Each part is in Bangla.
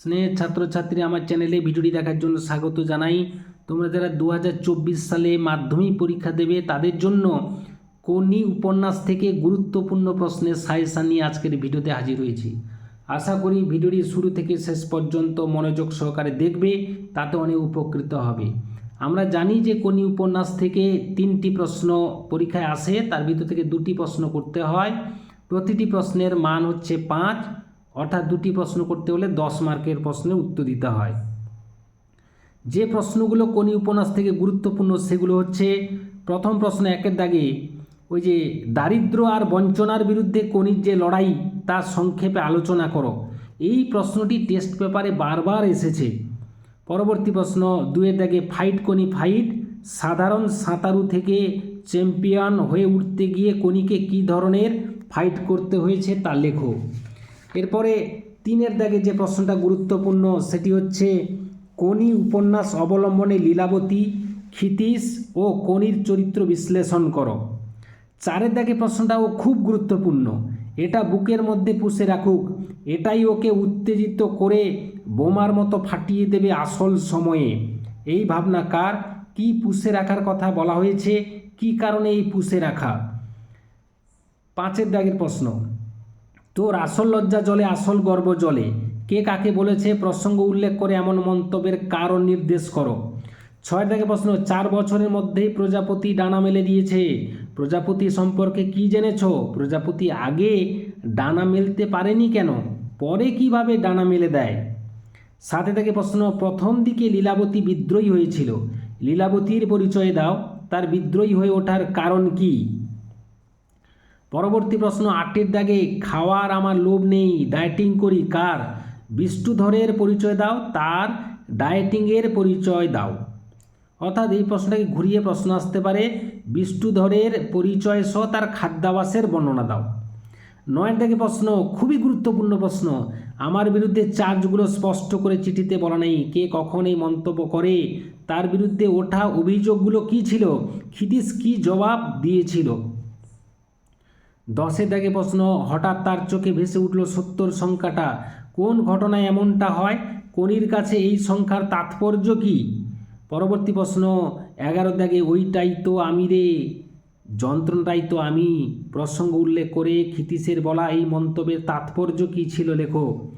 স্নেহের ছাত্রছাত্রী আমার চ্যানেলে ভিডিওটি দেখার জন্য স্বাগত জানাই। তোমরা যারা দু হাজার চব্বিশ সালে মাধ্যমিক পরীক্ষা দেবে, তাদের জন্য কোনি উপন্যাস থেকে গুরুত্বপূর্ণ প্রশ্নের সাজেশান নিয়ে আজকের ভিডিওতে হাজির হয়েছি। আশা করি ভিডিওটি শুরু থেকে শেষ পর্যন্ত মনোযোগ সহকারে দেখবে, তাতে অনেক উপকৃত হবে। আমরা জানি যে কোনি উপন্যাস থেকে তিনটি প্রশ্ন পরীক্ষায় আসে, তার ভিতর থেকে দুটি প্রশ্ন করতে হয়। প্রতিটি প্রশ্নের মান হচ্ছে পাঁচ। অর্থাৎ দুটি প্রশ্ন করতে হলে দশ মার্কের প্রশ্নের উত্তর দিতে হয়। যে প্রশ্নগুলো কোনি উপন্যাস থেকে গুরুত্বপূর্ণ সেগুলো হচ্ছে, প্রথম প্রশ্ন একের দাগে, ওই যে দারিদ্র আর বঞ্চনার বিরুদ্ধে কনির যে লড়াই, তার সংক্ষেপে আলোচনা করো। এই প্রশ্নটি টেস্ট পেপারে বারবার এসেছে। পরবর্তী প্রশ্ন, দুয়ের দাগে, ফাইট কোনি ফাইট, সাধারণ সাঁতারু থেকে চ্যাম্পিয়ন হয়ে উঠতে গিয়ে কোনিকে কী ধরনের ফাইট করতে হয়েছে তা লেখো। এরপরে তিনের দাগে যে প্রশ্নটা গুরুত্বপূর্ণ, সেটি হচ্ছে, কোনি উপন্যাস অবলম্বনে লীলাবতী, ক্ষিতীশ ও কোনির চরিত্র বিশ্লেষণ করো। চারের দাগে প্রশ্নটাও খুব গুরুত্বপূর্ণ। এটা বুকের মধ্যে পুষে রাখুক। এটাই ওকে উত্তেজিত করে বোমার মতো ফাটিয়ে দেবে আসল সময়ে। এই ভাবনা কার? কি পুষে রাখার কথা বলা হয়েছে? কি কারণে এই পুষে রাখা? পাঁচের দাগের প্রশ্ন। তোর আসল লজ্জা জলে, আসল গর্ব জলে। কে কাকে বলেছে? প্রসঙ্গ উল্লেখ করে এমন মন্তব্যের কারণ নির্দেশ করো। ছয় থেকে প্রশ্ন, চার বছরের মধ্যেই প্রজাপতি ডানা মেলে দিয়েছে। প্রজাপতি সম্পর্কে কি জেনেছ? প্রজাপতি আগে ডানা মেলতে পারেনি কেন? পরে কীভাবে ডানা মেলে দেয়? সাথে থেকে প্রশ্ন, প্রথম দিকে লীলাবতী বিদ্রোহী হয়েছিল। লীলাবতীর পরিচয় দাও, তার বিদ্রোহী হয়ে ওঠার কারণ কী? পরবর্তী প্রশ্ন, আটটির দাগে, খাওয়ার আমার লোভ নেই ডায়েটিং করি কার? বিষ্ণুধরের পরিচয় দাও, তার ডায়েটিংয়ের পরিচয় দাও। অর্থাৎ এই প্রশ্নটাকে ঘুরিয়ে প্রশ্ন আসতে পারে, বিষ্ণুধরের পরিচয় সহ তার খাদ্যাভাসের বর্ণনা দাও। নয়ের দাগে প্রশ্ন, খুবই গুরুত্বপূর্ণ প্রশ্ন, আমার বিরুদ্ধে চার্জগুলো স্পষ্ট করে চিঠিতে বলা নেই, কে কখন এই মন্তব্য করে? তার বিরুদ্ধে ওঠা অভিযোগগুলো কী ছিল? ক্ষিতিশ কী জবাব দিয়েছিল? দশের দাগে প্রশ্ন, হঠাৎ তার চোখে ভেসে উঠল সত্তর সংখ্যাটা। কোন ঘটনায় এমনটা হয়? কনির কাছে এই সংখ্যার তাৎপর্য কি? পরবর্তী প্রশ্ন, এগারো দাগে ওইটাই তো আমি রে, যন্ত্রণাটাই তো আমি। প্রসঙ্গ উল্লেখ করে ক্ষিতীশের বলা এই মন্তব্যের তাৎপর্য কী ছিল লেখো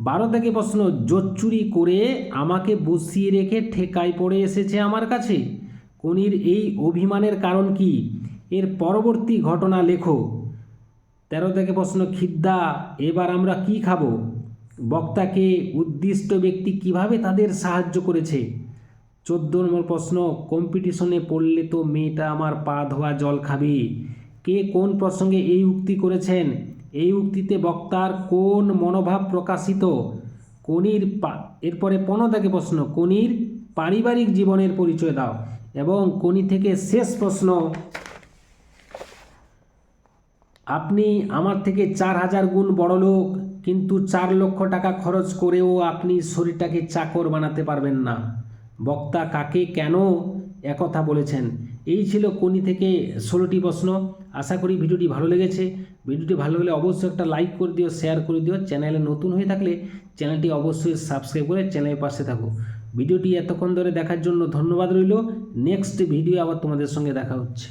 বারো দাগে প্রশ্ন, জোচ্চুরি করে আমাকে বসিয়ে রেখে ঠেকায় পড়ে এসেছে আমার কাছে? কনির এই অভিমানের কারণ কি? এর পরবর্তী ঘটনা লেখো তেরো থেকে প্রশ্ন, খিদ্দা, এবার আমরা কি খাব? বক্তাকে উদ্দিষ্ট ব্যক্তি কীভাবে তাদের সাহায্য করেছে? চোদ্দ নম্বর প্রশ্ন কম্পিটিশনে পড়লে তো মেয়েটা আমার পা ধোয়া জল খাবে। কে কোন প্রসঙ্গে এই উক্তি করেছেন? এই উক্তিতে বক্তার কোন মনোভাব প্রকাশিত? কনির পা, এরপরে পনেরো থেকে প্রশ্ন, কনির পারিবারিক জীবনের পরিচয় দাও। এবং কনি থেকে শেষ প্রশ্ন আপনি আমার থেকে চার হাজার গুণ বড় লোক, কিন্তু চার লক্ষ টাকা খরচ করেও আপনি শরীরটাকে চাকর বানাতে পারবেন না। বক্তা কাকে কেন? একথা বলেছেন। এই ছিল কোনি থেকে ষোলোটি প্রশ্ন। আশা করি ভিডিওটি ভালো লেগেছে। ভিডিওটি ভালো লাগলে অবশ্যই একটা লাইক করে দিও, শেয়ার করে দিও। চ্যানেলে নতুন হয়ে থাকলে চ্যানেলটি অবশ্যই সাবস্ক্রাইব করে চ্যানেলের পাশে থাকো। ভিডিওটি এতক্ষণ ধরে দেখার জন্য ধন্যবাদ রইল। নেক্সট ভিডিও আবার তোমাদের সঙ্গে দেখা হচ্ছে।